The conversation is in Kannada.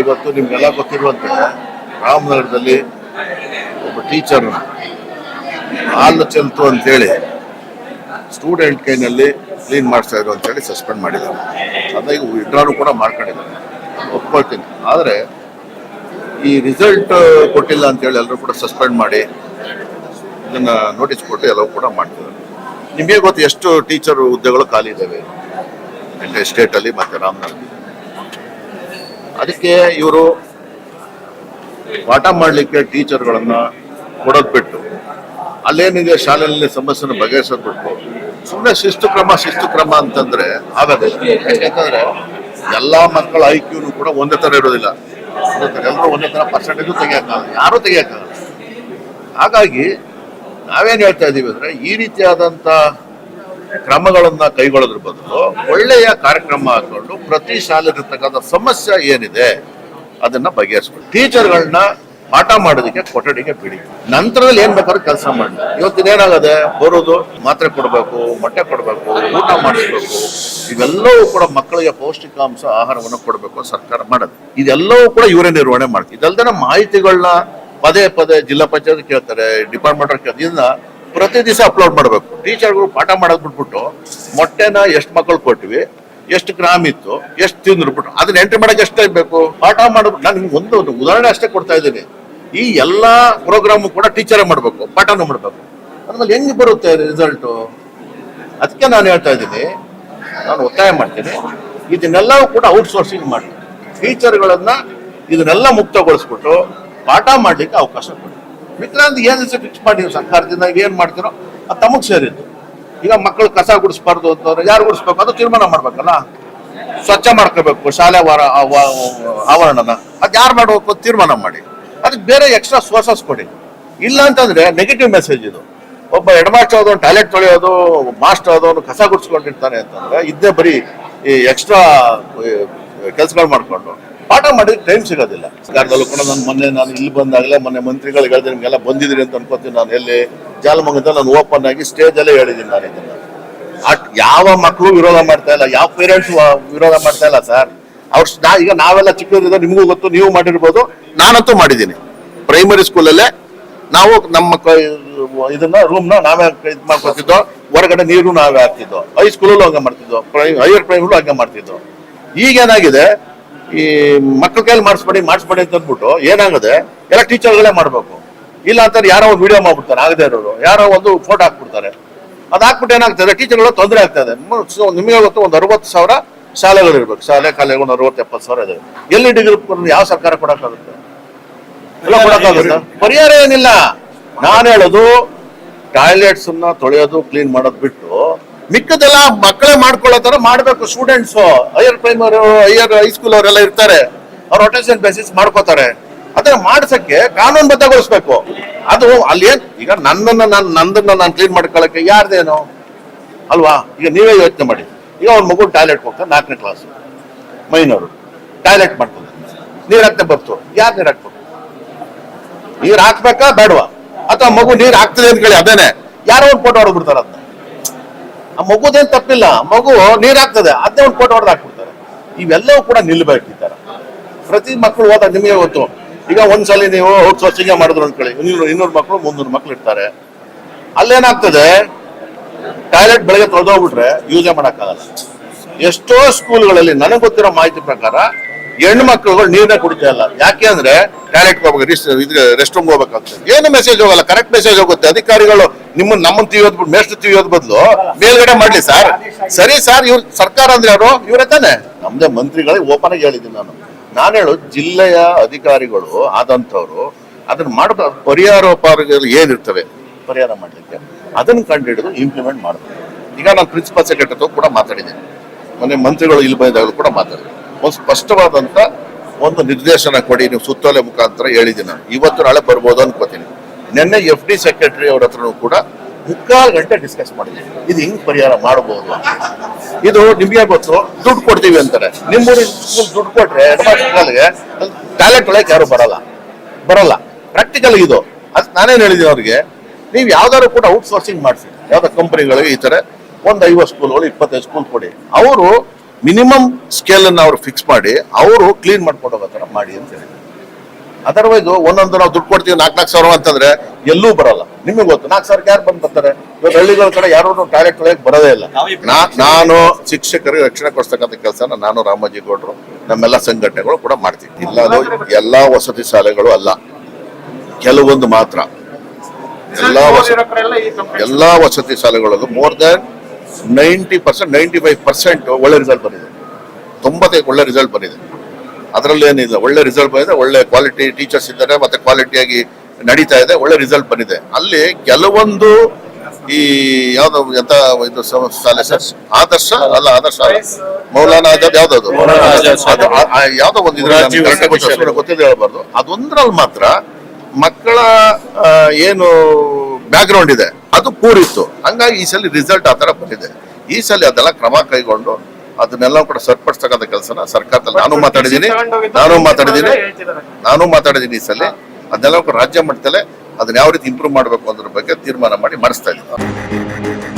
ಇವತ್ತು ನಿಮ್ಗೆಲ್ಲ ಗೊತ್ತಿರುವಂತೆ ರಾಮನಗರದಲ್ಲಿ ಒಬ್ಬ ಟೀಚರ್ ಹಾಲು ಚೆಲ್ತು ಅಂತೇಳಿ ಸ್ಟೂಡೆಂಟ್ ಕೈನಲ್ಲಿ ಕ್ಲೀನ್ ಮಾಡಿಸ್ತಾ ಇದ್ರು ಅಂತೇಳಿ ಸಸ್ಪೆಂಡ್ ಮಾಡಿದ್ದಾರೆ. ಅದಾಗಿ ವಿಡ್ರಾನು ಕೂಡ ಮಾಡ್ಕೊಂಡಿದ್ದಾರೆ. ಒಪ್ಕೊಳ್ತೀನಿ. ಆದರೆ ಈ ರಿಸಲ್ಟ್ ಕೊಟ್ಟಿಲ್ಲ ಅಂತೇಳಿ ಎಲ್ಲರೂ ಕೂಡ ಸಸ್ಪೆಂಡ್ ಮಾಡಿ ಇದನ್ನು ನೋಟಿಸ್ ಕೊಟ್ಟು ಎಲ್ಲವೂ ಕೂಡ ಮಾಡ್ತಿದ್ದಾರೆ. ನಿಮಗೆ ಗೊತ್ತು ಎಷ್ಟು ಟೀಚರ್ ಹುದ್ದೆಗಳು ಖಾಲಿ ಇದ್ದಾವೆ ಸ್ಟೇಟಲ್ಲಿ ಮತ್ತು ರಾಮನಗರ ಅದಕ್ಕೆ ಇವರು ಪಾಠ ಮಾಡಲಿಕ್ಕೆ ಟೀಚರ್ಗಳನ್ನ ಕೊಡೋದು ಬಿಟ್ಟು ಅಲ್ಲೇನಿದೆ ಶಾಲೆಯಲ್ಲಿ ಸಮಸ್ಯೆನ ಬಗೆಹರಿಸೋದ್ ಬಿಟ್ಟು ಸುಮ್ಮನೆ ಶಿಸ್ತು ಕ್ರಮ ಶಿಸ್ತು ಕ್ರಮ ಅಂತಂದ್ರೆ ಆಗೋದಿಲ್ಲ ಯಾಕಂತಂದ್ರೆ ಎಲ್ಲ ಮಕ್ಕಳ ಐ ಕ್ಯೂನು ಕೂಡ ಒಂದೇ ತರ ಇರೋದಿಲ್ಲ. ಎಲ್ಲರೂ ಒಂದೇ ತರ ಪರ್ಸೆಂಟೇಜು ತೆಗಿಯಕ್ಕಾಗಲ್ಲ, ಯಾರು ತೆಗಿಯಕ್ಕಾಗಲ್ಲ. ಹಾಗಾಗಿ ನಾವೇನು ಹೇಳ್ತಾ ಇದ್ದೀವಿ ಅಂದ್ರೆ ಈ ರೀತಿಯಾದಂತ ಕ್ರಮಗಳನ್ನ ಕೈಗೊಳ್ಳೋದ್ರ ಬದಲು ಒಳ್ಳೆಯ ಕಾರ್ಯಕ್ರಮ ಹಾಕೊಂಡು ಪ್ರತಿ ಶಾಲೆಗಿರ್ತಕ್ಕಂಥ ಸಮಸ್ಯೆ ಏನಿದೆ ಅದನ್ನ ಬಗೆಹರಿಸ್ಕೊಂಡು ಟೀಚರ್ಗಳನ್ನ ಪಾಠ ಮಾಡೋದಕ್ಕೆ ಕೊಠಡಿಗೆ ಬಿಡಿ. ನಂತರದಲ್ಲಿ ಏನ್ ಬೇಕಾದ್ರೂ ಕೆಲಸ ಮಾಡಿ. ಇವತ್ತಿನ ಏನಾಗದೆ? ಬರೋದು ಮಾತ್ರೆ ಕೊಡಬೇಕು, ಮೊಟ್ಟೆ ಕೊಡಬೇಕು, ಊಟ ಮಾಡಿಸ್ಬೇಕು. ಇವೆಲ್ಲವೂ ಕೂಡ ಮಕ್ಕಳಿಗೆ ಪೌಷ್ಟಿಕಾಂಶ ಆಹಾರವನ್ನು ಕೊಡಬೇಕು ಸರ್ಕಾರ ಮಾಡೋದು ಇದೆಲ್ಲವೂ ಕೂಡ ಇವರೇ ನಿರ್ವಹಣೆ ಮಾಡ್ತಾರೆ ಇದಲ್ದೇ ಮಾಹಿತಿಗಳನ್ನ ಪದೇ ಪದೇ ಜಿಲ್ಲಾ ಪಂಚಾಯತ್ ಕೇಳ್ತಾರೆ, ಡಿಪಾರ್ಟ್ಮೆಂಟ್ ಕೇಳ್ತಾರೆ. ಪ್ರತಿ ದಿವಸ ಅಪ್ಲೋಡ್ ಮಾಡಬೇಕು. ಟೀಚರ್ಗಳು ಪಾಠ ಮಾಡೋದು ಬಿಟ್ಬಿಟ್ಟು ಮೊಟ್ಟೆನ ಎಷ್ಟು ಮಕ್ಕಳು ಕೊಟ್ವಿ, ಎಷ್ಟು ಗ್ರಾಮ್ ಇತ್ತು, ಎಷ್ಟು ತಿಂದ್ರು ಬಿಟ್ಟು, ಅದನ್ನ ಎಂಟ್ರಿ ಮಾಡಕ್ಕೆ ಎಷ್ಟು ಬೇಕು? ಪಾಠ ಮಾಡ್ಬಿಟ್ಟು ನಾನು ನಿಮ್ಗೆ ಒಂದು ಒಂದು ಉದಾಹರಣೆ ಅಷ್ಟೇ ಕೊಡ್ತಾ ಇದ್ದೀನಿ. ಈ ಎಲ್ಲಾ ಪ್ರೋಗ್ರಾಮು ಕೂಡ ಟೀಚರೇ ಮಾಡಬೇಕು, ಪಾಠನೂ ಮಾಡಬೇಕು. ಅದ್ರಲ್ಲಿ ಹೆಂಗೆ ಬರುತ್ತೆ ರಿಸಲ್ಟು ಅದಕ್ಕೆ ನಾನು ಹೇಳ್ತಾ ಇದ್ದೀನಿ. ನಾನು ಒತ್ತಾಯ ಮಾಡ್ತೀನಿ. ಇದನ್ನೆಲ್ಲವೂ ಕೂಡ ಔಟ್ಸೋರ್ಸಿಂಗ್ ಮಾಡಿ ಟೀಚರ್ಗಳನ್ನು ಇದನ್ನೆಲ್ಲ ಮುಕ್ತಗೊಳಿಸ್ಬಿಟ್ಟು ಪಾಠ ಮಾಡ್ಲಿಕ್ಕೆ ಅವಕಾಶ ಕೊಡಿ. ಮಿಕ್ರಾಂತ್ ಏನ್ ಫಿಕ್ಸ್ ಮಾಡಿ ನೀವು ಸರ್ಕಾರದಿಂದ ಏನು ಮಾಡ್ತೀರೋ ಅದು ತಮಗೆ ಸೇರಿದ್ದು. ಈಗ ಮಕ್ಕಳು ಕಸ ಗುಡಿಸ್ಬಾರ್ದು ಅಂತಂದ್ರೆ ಯಾರು ಗುಡಿಸ್ಬೇಕು? ಅದು ತೀರ್ಮಾನ ಮಾಡ್ಬೇಕಲ್ಲ? ಸ್ವಚ್ಛ ಮಾಡ್ಕೋಬೇಕು, ಶಾಲೆ ವಾರ ಆವರಣನ. ಅದು ಯಾರು ಮಾಡಬೇಕು ತೀರ್ಮಾನ ಮಾಡಿ. ಅದಕ್ಕೆ ಬೇರೆ ಎಕ್ಸ್ಟ್ರಾ ಸೋರ್ಸಸ್ ಕೊಡಿ. ಇಲ್ಲ ಅಂತಂದ್ರೆ ನೆಗೆಟಿವ್ ಮೆಸೇಜ್ ಇದು. ಒಬ್ಬ ಆದವನು ಟಾಯ್ಲೆಟ್ ತೊಳೆಯೋದು, ಮಾಸ್ಟರ್ ಆದವನು ಕಸ ಗುಡಿಸ್ಕೊಂಡಿರ್ತಾನೆ ಅಂತಂದ್ರೆ, ಇದ್ದೇ ಬರೀ ಈ ಎಕ್ಸ್ಟ್ರಾ ಕೆಲಸಗಳು ಮಾಡ್ಕೊಂಡು. ಪಾಠ ಮಾಡಿದ್ರೆ ಟೈಮ್ ಸಿಗೋದಿಲ್ಲ. ಸರ್ಕಾರದಲ್ಲೂ ಕೂಡ ನಾನು ಮೊನ್ನೆ ನಾನು ಇಲ್ಲಿ ಬಂದಾಗಲೇ ಮೊನ್ನೆ ಮಂತ್ರಿಗಳು ಹೇಳಿದ್ರೆ ನಿಮಗೆಲ್ಲ ಬಂದಿದ್ದೀರಿ ಅಂತ ಅನ್ಕೋತೀನಿ ನಾನು ಎಲ್ಲಿ ಜಾಲಮಗಂತ ನಾನು ಓಪನ್ ಆಗಿ ಸ್ಟೇಜ್ ಅಲ್ಲೇ ಹೇಳಿದ್ದೀನಿ ನಾನು ಇದನ್ನು. ಯಾವ ಮಕ್ಕಳು ವಿರೋಧ ಮಾಡ್ತಾ ಇಲ್ಲ, ಯಾವ ಪೇರೆಂಟ್ಸ್ ವಿರೋಧ ಮಾಡ್ತಾ ಇಲ್ಲ ಸರ್. ಅವ್ರ ಈಗ ನಾವೆಲ್ಲ ಚಿಕ್ಕದಿದ್ದ ನಿಮಗೂ ಗೊತ್ತು, ನೀವು ಮಾಡಿರ್ಬೋದು, ನಾನಂತೂ ಮಾಡಿದ್ದೀನಿ. ಪ್ರೈಮರಿ ಸ್ಕೂಲಲ್ಲೇ ನಾವು ನಮ್ಮ ಇದನ್ನ ರೂಮ್ನ ನಾವೇ ಇದು ಮಾಡ್ಕೊತಿದ್ದೋ, ಹೊರಗಡೆ ನೀರು ನಾವೇ ಹಾಕ್ತಿದ್ದೋ ಹೈಸ್ಕೂಲಲ್ಲೂ ಹಂಗೆ ಮಾಡ್ತಿದ್ದೋ ಹೈಯರ್ ಪ್ರೈಮರಿ ಹಂಗೆ ಮಾಡ್ತಿದ್ದೋ. ಈಗ ಏನಾಗಿದೆ ಈ ಮಕ್ಕಳ ಕೈಲಿ ಮಾಡಿಸ್ಬೇಡಿ ಮಾಡಿಸ್ಬೇಡಿ ಅಂತ ಅಂದ್ಬಿಟ್ಟು ಏನಾಗದೆ ಎಲ್ಲ ಟೀಚರ್ಗಳೇ ಮಾಡಬೇಕು. ಇಲ್ಲ ಅಂತಾರೆ ಯಾರೋ ಒಂದು ವಿಡಿಯೋ ಮಾಡ್ಬಿಡ್ತಾರೆ, ಆಗದೆ ಇರೋರು. ಯಾರೋ ಒಂದು ಫೋಟೋ ಹಾಕ್ಬಿಡ್ತಾರೆ. ಅದು ಹಾಕ್ಬಿಟ್ಟು ಏನಾಗ್ತದೆ ಟೀಚರ್ಗಳು ತೊಂದರೆ ಆಗ್ತದೆ ನಿಮಗೆ ಗೊತ್ತು, ಒಂದು ಅರವತ್ತು ಸಾವಿರ ಶಾಲೆಗಳು ಇರ್ಬೇಕು. ಶಾಲೆ ಕಾಲೇಜು ಒಂದು ಅರವತ್ತು, ಎಪ್ಪತ್ತು ಸಾವಿರ ಇದೆ. ಎಲ್ಲಿ ಡಿಗ್ರಿ ಯಾವ ಸರ್ಕಾರ ಕೊಡಕ್ಕಾಗುತ್ತೆ? ಎಲ್ಲ ಪರಿಹಾರ ಏನಿಲ್ಲ. ನಾನು ಹೇಳೋದು ಟಾಯ್ಲೆಟ್ಸ್ ತೊಳೆಯೋದು ಕ್ಲೀನ್ ಮಾಡೋದು ಬಿಟ್ಟು ಮಿಕ್ಕದೆಲ್ಲ ಮಕ್ಕಳೇ ಮಾಡ್ಕೊಳ್ಳೋ ತರ ಮಾಡ್ಬೇಕು students higher primary higher high school ಅವರೆಲ್ಲ ಇರ್ತಾರೆ. ಅವ್ರ ರೊಟೇಷನ್ ಬೇಸಿಸ್ ಮಾಡ್ಕೋತಾರೆ. ಅದನ್ನ ಮಾಡ್ಸಕ್ಕೆ ಕಾನೂನು ಬದ್ಧಗೊಳಿಸ್ಬೇಕು. ಅದು ಅಲ್ಲಿ ಈಗ ನನ್ನನ್ನ ನಾನು ನಂದನ್ನ ನಾನು ಕ್ಲೀನ್ ಮಾಡ್ಕೊಳ್ಳಕ್ಕೆ ಯಾರ್ದೇನು? ಅಲ್ವಾ? ಈಗ ನೀವೇ ಯೋಚನೆ ಮಾಡಿ. ಈಗ ಅವ್ರ ಮಗು ಟಾಯ್ಲೆಟ್ ಹೋಗ್ತಾರೆ ನಾಲ್ಕನೇ ಕ್ಲಾಸ್ ಮೈನವರು ಟಾಯ್ಲೆಟ್ ಮಾಡ್ಕೊಂಡು ನೀರ್ ಹಾಕ್ತಾ ಬರ್ತು. ಯಾರು ನೀರ್ ಹಾಕ್ಬೇಕು ನೀರ್ ಹಾಕ್ಬೇಕಾ, ಬೇಡವಾ? ಅಥವಾ ಮಗು ನೀರ್ ಹಾಕ್ತದೆ ಅಂತ ಕೇಳಿ, ಅದೇನೆ. ಯಾರೋ ಒಂದು ಫೋಟೋ ಹೊಡೆದ್ಬಿಡ್ತಾರೆ ಅದನ್ನ ಆ ಮಗುದೇನು ತಪ್ಪಿಲ್ಲ. ಮಗು ನೀರ್ ಹಾಕ್ತದೆ ಅದೇ ಒಂದು ಫೋಟೋ ಹೊಡೆದು ಹಾಕ್ಬಿಡ್ತಾರೆ. ಇವೆಲ್ಲವೂ ಕೂಡ ನಿಲ್ಬೇಕು ಪ್ರತಿ ಮಕ್ಕಳು ಹೋದಾಗ ನಿಮಗೆ ಗೊತ್ತು. ಈಗ ಒಂದ್ಸಲಿ ನೀವು ಔಟ್ ಸೋರ್ಸಿಂಗ್ ಮಾಡಿದ್ರು ಅನ್ಕೊಳ್ಳಿ ಇನ್ನೂರು ಇನ್ನೂರು ಮಕ್ಕಳು ಮುನ್ನೂರು ಮಕ್ಕಳು ಇರ್ತಾರೆ. ಅಲ್ಲೇನಾಗ್ತದೆ? ಟಾಯ್ಲೆಟ್ ಬೆಳಗ್ಗೆ ತೊಳೆದೋಗ್ಬಿಟ್ರೆ ಯೂಸೇ ಮಾಡೋಕ್ಕಾಗಲ್ಲ. ಎಷ್ಟೋ ಸ್ಕೂಲ್ಗಳಲ್ಲಿ ನನಗೆ ಗೊತ್ತಿರೋ ಮಾಹಿತಿ ಪ್ರಕಾರ ಹೆಣ್ಣು ಮಕ್ಕಳುಗಳು ನೀರನ್ನ ಕುಡಿತಾ ಇಲ್ಲ. ಯಾಕೆ ಅಂದ್ರೆ ಟಾಯ್ಲೆಟ್ ಹೋಗ್ಬೇಕು ರೆಸ್ಟ್ ರೂಮ್ ಹೋಗ್ಬೇಕಾಗ್ತದೆ ಏನು ಮೆಸೇಜ್ ಹೋಗಲ್ಲ ಕರೆಕ್ಟ್ ಮೆಸೇಜ್ ಹೋಗುತ್ತೆ. ಅಧಿಕಾರಿಗಳು ನಿಮ್ಮ, ನಮ್ಮನ್ನು ಬಿಟ್ಟು ಮೇಷ್ಟು ತಿಳಿಯೋದ್ ಬದಲು ಮೇಲ್ಗಡೆ ಮಾಡ್ಲಿ ಸರ್. ಸರಿ ಸರ್, ಇವ್ರ ಸರ್ಕಾರ ಅಂದ್ರೆ ಯಾರು? ಇವರೇ ತಾನೆ. ನಮ್ದೇ ಮಂತ್ರಿಗಳಿಗೆ ಓಪನ್ ಆಗಿ ಹೇಳಿದ್ದೀನಿ ನಾನು. ನಾನು ಹೇಳೋದು ಜಿಲ್ಲೆಯ ಅಧಿಕಾರಿಗಳು ಆದಂಥವ್ರು ಅದನ್ನ ಮಾಡೋದು ಪರಿಹಾರೋಪಾರಗಳು ಏನಿರ್ತವೆ, ಪರಿಹಾರ ಮಾಡಲಿಕ್ಕೆ. ಅದನ್ನು ಕಂಡು ಹಿಡಿದು ಇಂಪ್ಲಿಮೆಂಟ್ ಮಾಡಬೇಕು. ಈಗ ನಾನು ಪ್ರಿನ್ಸಿಪಲ್ ಸೆಕ್ರೆಟರಿ ಕೂಡ ಮಾತಾಡಿದ್ದೀನಿ. ಮೊನ್ನೆ ಮಂತ್ರಿಗಳು ಇಲ್ಲಿ ಬಂದಾಗಲೂ ಕೂಡ ಮಾತಾಡಿದೆ ಒಂದು ಸ್ಪಷ್ಟವಾದಂತ ಒಂದು ನಿರ್ದೇಶನ ಕೊಡಿ, ನೀವು ಸುತ್ತೋಲೆ ಮುಖಾಂತರ ಹೇಳಿದ್ದೀನಿ ನಾನು ಇವತ್ತು ನಾಳೆ ಬರ್ಬೋದು ಅನ್ಕೋತೀನಿ. ನಿನ್ನೆ ಎಫ್ ಡಿ ಸೆಕ್ರೆಟರಿ ಅವ್ರ ಹತ್ರನೂ ಕೂಡ ಮುಕ್ಕಾಲು ಗಂಟೆ ಡಿಸ್ಕಸ್ ಮಾಡಿದೆ ಇದು ಹಿಂಗೆ ಪರಿಹಾರ ಮಾಡಬಹುದು ಇದು ನಿಮಗೆ ಗೊತ್ತು, ದುಡ್ಡು ಕೊಡ್ತೀವಿ ಅಂತಾರೆ. ಸ್ಕೂಲ್ ದುಡ್ಡು ಕೊಟ್ರೆ ಹೆಡ್ಮಾಸ್ಟರ್ಗಳಿಗೆ ಟ್ಯಾಲೆಂಟ್ ಒಳಗೆ ಯಾರು ಬರಲ್ಲ. ಬರಲ್ಲ. ಪ್ರಾಕ್ಟಿಕಲ್ ಇದು. ಅದು ನಾನೇನು ಹೇಳಿದ್ದೀನಿ ಅವ್ರಿಗೆ, ನೀವು ಯಾವ್ದಾದ್ರು ಕೂಡ ಔಟ್ಸೋರ್ಸಿಂಗ್ ಮಾಡಿಸಿ. ಯಾವ್ದೋ ಕಂಪನಿಗಳಿಗೆ ಈ ತರ ಒಂದು ಐವತ್ತು ಸ್ಕೂಲ್ಗಳು ಇಪ್ಪತ್ತೈದು ಸ್ಕೂಲ್ ಕೊಡಿ. ಅವರು ಮಿನಿಮಮ್ ಸ್ಕೇಲ್ ಅನ್ನು ಅವ್ರು ಫಿಕ್ಸ್ ಮಾಡಿ ಅವರು ಕ್ಲೀನ್ ಮಾಡ್ಕೊಂಡು ಹೋಗೋ ಥರ ಮಾಡಿ ಅಂತ ಹೇಳಿ. ಅದರ್ವೈಸ್ ಒಂದೊಂದು ನಾವು ದುಡ್ಡು ಕೊಡ್ತೀವಿ ನಾಲ್ಕು ನಾಲ್ಕು ಸಾವಿರ ಅಂತಂದ್ರೆ ಎಲ್ಲೂ ಬರಲ್ಲ. ನಿಮಗೆ ಗೊತ್ತು ನಾಲ್ಕು ಸಾವಿರಕ್ಕೆ ಯಾರು ಬಂದು ಬರ್ತಾರೆ ಇವಾಗ ಹಳ್ಳಿಗಳ ಕಡೆ ಯಾರು ಟಾಯ್ಲೆಟ್ ಒಳಗೆ ಬರೋದೇ ಇಲ್ಲ. ನಾನು ಶಿಕ್ಷಕರಿಗೆ ರಕ್ಷಣೆ ಕೊಡ್ತಕ್ಕಂಥ ಕೆಲಸನ ನಾನು ರಾಮೋಜಿ ಗೌಡರು ನಮ್ಮೆಲ್ಲ ಸಂಘಟನೆಗಳು ಕೂಡ ಮಾಡ್ತೀವಿ. ಇಲ್ಲ ಅದು ಎಲ್ಲ ವಸತಿ ಶಾಲೆಗಳು ಅಲ್ಲ. ಕೆಲವೊಂದು ಮಾತ್ರ. ಎಲ್ಲ ವಸತಿ ಎಲ್ಲಾ ವಸತಿ ಶಾಲೆಗಳಲ್ಲೂ more than ninety percent ninety five percent ಒಳ್ಳೆ ರಿಸಲ್ಟ್ ಬಂದಿದೆ. ತೊಂಬತ್ತೈದು ಒಳ್ಳೆ ರಿಸಲ್ಟ್ ಬಂದಿದೆ. ಅದರಲ್ಲಿ ಏನಿದೆ? ಒಳ್ಳೆ ರಿಸಲ್ಟ್ ಬಂದಿದೆ ಒಳ್ಳೆ ಕ್ವಾಲಿಟಿ ಟೀಚರ್ಸ್ ಇದ್ದಾರೆ ಮತ್ತೆ ಕ್ವಾಲಿಟಿಯಾಗಿ ನಡೀತಾ ಇದೆ ಒಳ್ಳೆ ರಿಸಲ್ಟ್ ಬಂದಿದೆ. ಅಲ್ಲಿ ಕೆಲವೊಂದು ಈ ಯಾವ್ದು ಎಂತ ಇದು ಶಾಲೆ ಸರ್? ಆದರ್ಶ ಅಲ್ಲ ಆದರ್ಶ ಮೌಲಾನ ಆಜಾದ್ ಯಾವ್ದದು? ಯಾವ್ದೋ ಒಂದು ಇದ್ರ ಗೊತ್ತಿದೆ ಹೇಳ್ಬಾರ್ದು. ಅದೊಂದ್ರಲ್ಲಿ ಮಾತ್ರ ಮಕ್ಕಳ ಏನು ಬ್ಯಾಕ್ ಗ್ರೌಂಡ್ ಇದೆ. ಅದು ಕೂರಿತ್ತು ಹಂಗಾಗಿ ಈ ಸಲ ರಿಸಲ್ಟ್ ಆ ತರ ಬಂದಿದೆ. ಈ ಸಲ ಅದೆಲ್ಲ ಕ್ರಮ ಕೈಗೊಂಡು ಅದನ್ನೆಲ್ಲ ಕೂಡ ಸರಿಪಡಿಸ್ತಕ್ಕಂಥ ಕೆಲಸನ ಸರ್ಕಾರದಲ್ಲಿ ನಾನು ಮಾತಾಡಿದ್ದೀನಿ. ನಾನು ಮಾತಾಡಿದ್ದೀನಿ. ನಾನು ಮಾತಾಡಿದ್ದೀನಿ ಈ ಸಲ. ಅದನ್ನೆಲ್ಲ ರಾಜ್ಯ ಮಟ್ಟದಲ್ಲೇ ಅದನ್ನ ಯಾವ ರೀತಿ ಇಂಪ್ರೂವ್ ಮಾಡಬೇಕು ಅನ್ನೋದ್ರ ಬಗ್ಗೆ ತೀರ್ಮಾನ ಮಾಡಿ ಮಾಡಿಸ್ತಾ ಇದ್ದೀನಿ